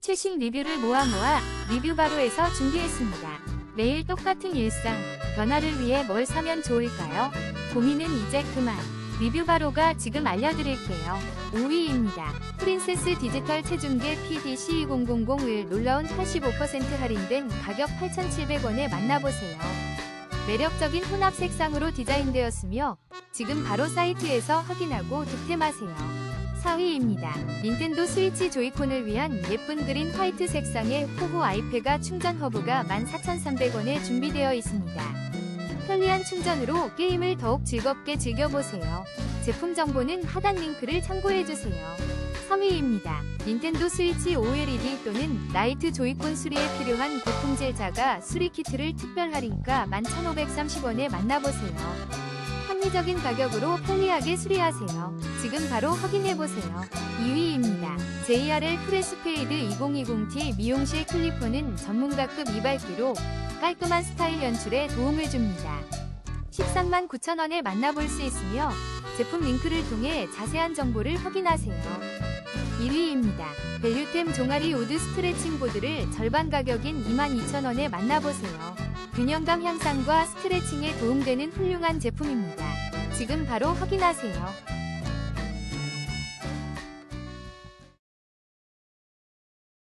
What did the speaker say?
최신 리뷰를 모아 모아 리뷰 바로에서 준비했습니다. 매일 똑같은 일상, 변화를 위해 뭘 사면 좋을까요? 고민은 이제 그만. 리뷰 바로가 지금 알려드릴게요. 5위입니다. 프린세스 디지털 체중계 PDC2000을 놀라운 85% 할인된 가격 8,700원에 만나보세요. 매력적인 혼합 색상으로 디자인되었으며 지금 바로 사이트에서 확인하고 득템하세요. 4위입니다. 닌텐도 스위치 조이콘을 위한 예쁜 그린 화이트 색상의 호호 아이패가 충전 허브가 14,300원에 준비되어 있습니다. 편리한 충전으로 게임을 더욱 즐겁게 즐겨보세요. 제품 정보는 하단 링크를 참고해주세요. 3위입니다. 닌텐도 스위치 OLED 또는 라이트 조이콘 수리에 필요한 부품 제자가 수리 키트를 특별 할인가 11,530원에 만나보세요. 합리적인 가격으로 편리하게 수리하세요. 지금 바로 확인해보세요. 2위입니다. JRL 프레스페이드 2020T 미용실 클리퍼는 전문가급 이발기로 깔끔한 스타일 연출에 도움을 줍니다. 13만 9천원에 만나볼 수 있으며 제품 링크를 통해 자세한 정보를 확인하세요. 1위입니다. 밸류템 종아리 우드 스트레칭 보드를 절반 가격인 22,000원에 만나보세요. 균형감 향상과 스트레칭에 도움되는 훌륭한 제품입니다. 지금 바로 확인하세요.